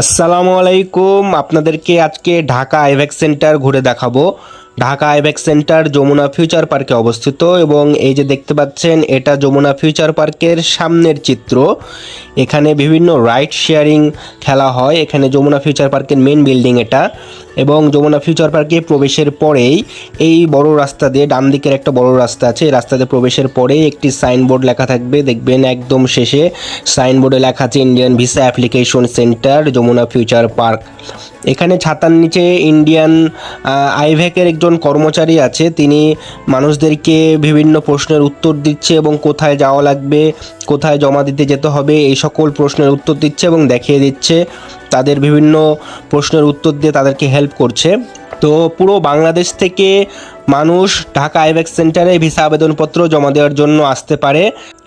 আসসালামু আলাইকুম। আপনাদেরকে আজকে ঢাকা আইভ্যাক্স সেন্টার ঘুরে দেখাবো। Dhaka IVAC centre Jamuna future পার্কে অবস্থিত এবং এই যে দেখতে পাচ্ছেন, এটা যমুনা ফিউচার পার্কের সামনের চিত্র। এখানে বিভিন্ন রাইড শেয়ারিং খেলা হয়। এখানে যমুনা ফিউচার পার্কের মেন বিল্ডিং এটা এবং যমুনা ফিউচার পার্কে প্রবেশের পরেই এই বড় রাস্তা দিয়ে ডান দিকের একটা বড় রাস্তা আছে। এই রাস্তা দিয়ে প্রবেশের পরেই একটি সাইনবোর্ড লেখা থাকবে। দেখবেন একদম শেষে সাইনবোর্ডে লেখা আছে, Indian visa application centre, Jamuna future park. এখানে ছাতার নিচে ইন্ডিয়ান আইভ্যাকের একজন কর্মচারী আছে। তিনি মানুষদেরকে বিভিন্ন প্রশ্নের উত্তর দিচ্ছে এবং কোথায় যাওয়া লাগবে, কোথায় জমা দিতে যেতে হবে, এই সকল প্রশ্নের উত্তর দিচ্ছে এবং দেখিয়ে দিচ্ছে। তাদের বিভিন্ন প্রশ্নের উত্তর দিয়ে তাদেরকে হেল্প করছে। তো পুরো বাংলাদেশ থেকে মানুষ ঢাকা আইভ্যাক্স সেন্টারে ভিসা আবেদনপত্র জমা দেওয়ার জন্য আসতে পারে।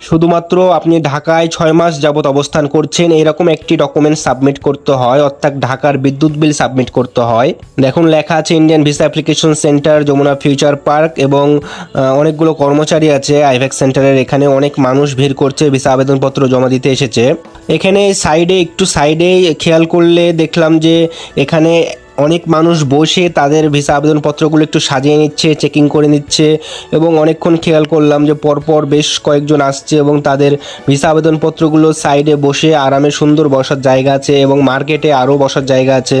শুধুমাত্র আপনি ঢাকায় ছয় মাস যাবত অবস্থান করছেন এরকম একটি ডকুমেন্ট সাবমিট করতে হয়, অর্থাৎ ঢাকার বিদ্যুৎ বিল সাবমিট করতে হয়। দেখুন, লেখা আছে Indian visa application centre Jamuna future park এবং অনেকগুলো কর্মচারী আছে আইভ্যাক্স সেন্টারের। এখানে অনেক মানুষ ভিড় করছে, ভিসা আবেদনপত্র জমা দিতে এসেছে। এখানে সাইডে একটু সাইডে খেয়াল করলে দেখলাম যে এখানে অনেক মানুষ বসে তাদের ভিসা আবেদনপত্রগুলো একটু সাজিয়ে নিচ্ছে চেকিং করে নিচ্ছে এবং অনেকক্ষণ খেয়াল করলাম যে পরপর বেশ কয়েকজন আসছে এবং তাদের ভিসা আবেদনপত্রগুলো সাইডে বসে আরামে সুন্দর বসার জায়গা আছে এবং মার্কেটে আরও বসার জায়গা আছে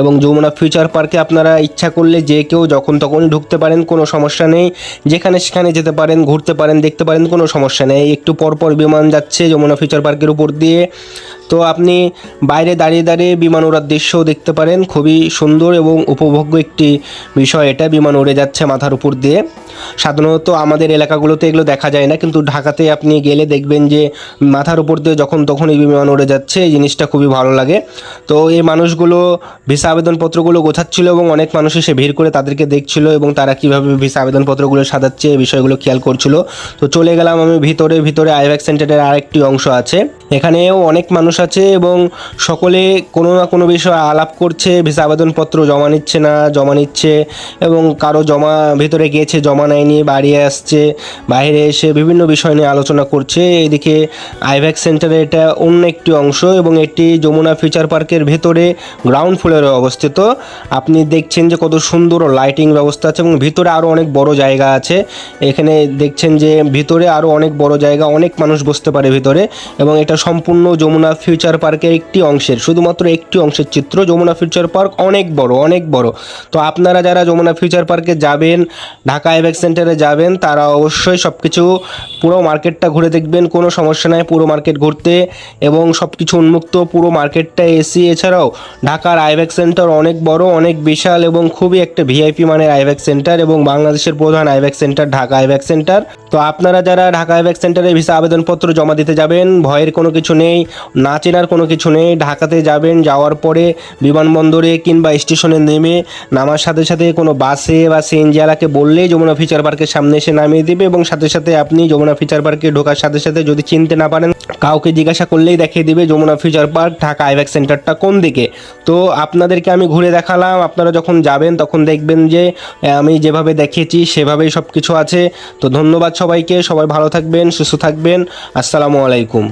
এবং যমুনা ফিউচার পার্কে আপনারা ইচ্ছা করলে যে কেউ যখন তখনই ঢুকতে পারেন, কোনো সমস্যা নেই। যেখানে সেখানে যেতে পারেন, ঘুরতে পারেন, দেখতে পারেন, কোনো সমস্যা নেই। একটু পরপর বিমান যাচ্ছে যমুনা ফিউচার পার্কের উপর দিয়ে। তো আপনি বাইরে দাঁড়িয়ে দাঁড়িয়ে বিমান ওড়ার দৃশ্যও দেখতে পারেন। খুবই সুন্দর এবং উপভোগ্য একটি বিষয় এটা, বিমান উড়ে যাচ্ছে মাথার উপর দিয়ে। সাধারণত আমাদের এলাকাগুলোতে এগুলো দেখা যায় না, কিন্তু ঢাকাতে আপনি গেলে দেখবেন যে মাথার উপর দিয়ে যখন তখন এই বিমান উড়ে যাচ্ছে, এই জিনিসটা খুবই ভালো লাগে। তো এই মানুষগুলো ভিসা আবেদনপত্রগুলো গোছাচ্ছিল এবং অনেক মানুষ এসে ভিড় করে তাদেরকে দেখছিল এবং তারা কীভাবে ভিসা আবেদনপত্রগুলো সাজাচ্ছে, এই বিষয়গুলো খেয়াল করছিল। তো চলে গেলাম আমি ভিতরে ভিতরে আইভ্যাক সেন্টারের আরেকটি অংশ আছে। এখানেও অনেক মানুষ আছে এবং সকলে কোনো না কোনো বিষয়ে আলাপ করছে, ভিসা আবেদনপত্র জমা নিচ্ছে না, জমা নিচ্ছে এবং কারও জমা ভিতরে গিয়েছে, জমা নেয়নি, বাড়ি আসছে, বাইরে এসে বিভিন্ন বিষয় নিয়ে আলোচনা করছে। এদিকে আইভ্যাক সেন্টারে এটা অন্য একটি অংশ এবং এটি যমুনা ফিউচার পার্কের ভেতরে গ্রাউন্ড ফ্লোরে অবস্থিত। আপনি দেখছেন যে কত সুন্দর লাইটিং ব্যবস্থা আছে এবং ভিতরে আরও অনেক বড় জায়গা আছে। এখানে দেখছেন যে ভিতরে আরও অনেক বড় জায়গা, অনেক মানুষ বসতে পারে ভিতরে এবং এটা সম্পূর্ণ যমুনা ফিউচার পার্কের একটি অংশের, শুধুমাত্র একটি অংশের চিত্র যমুনা ফিউচার পার্ক অনেক বড় অনেক বড়। তো আপনারা যারা যমুনা ফিউচার পার্কে যাবেন, ঢাকা আইভ্যাক্স সেন্টারে যাবেন, তারা অবশ্যই সব কিছু পুরো মার্কেটটা ঘুরে দেখবেন, কোনো সমস্যা নাই পুরো মার্কেট ঘুরতে। এবং সব কিছু উন্মুক্ত পুরো মার্কেটটা এসি, এছাড়াও ঢাকার আইভ্যাক্স সেন্টার অনেক বড়, অনেক বিশাল এবং খুবই একটা ভিআইপি মানের আইভ্যাক্স সেন্টার এবং বাংলাদেশের প্রধান IVAC centre Dhaka IVAC centre. তো আপনারা যারা ঢাকা আইভ্যাক্স সেন্টারে ভিসা আবেদনপত্র জমা দিতে যাবেন, ভয়ের কোনো কিছু নেই, না চেনার কোনো কিছু নেই। ঢাকাতে যাবেন, যাওয়ার পরে বিমানবন্দরে কিংবা স্টেশনে নেমে নামার সাথে সাথে কোনো বাসে বা সিএনজিওয়ালাকে বললেই যমুনা ফিচার পার্কের সামনে এসে নামিয়ে দেবে এবং সাথে সাথে আপনি যমুনা ফিচার পার্কে ঢোকার সাথে সাথে যদি চিনতে না পারেন, কাউকে জিজ্ঞাসা করলেই দেখিয়ে দিবে Jamuna future park, Dhaka IVAC সেন্টারটা কোন দিকে। তো আপনাদেরকে আমি ঘুরে দেখালাম, আপনারা যখন যাবেন তখন দেখবেন যে, আমি যেভাবে দেখিয়েছি সেভাবেই সব কিছু আছে। তো ধন্যবাদ সবাইকে, সবাই ভালো থাকবেন, সুস্থ থাকবেন। আসসালামু আলাইকুম।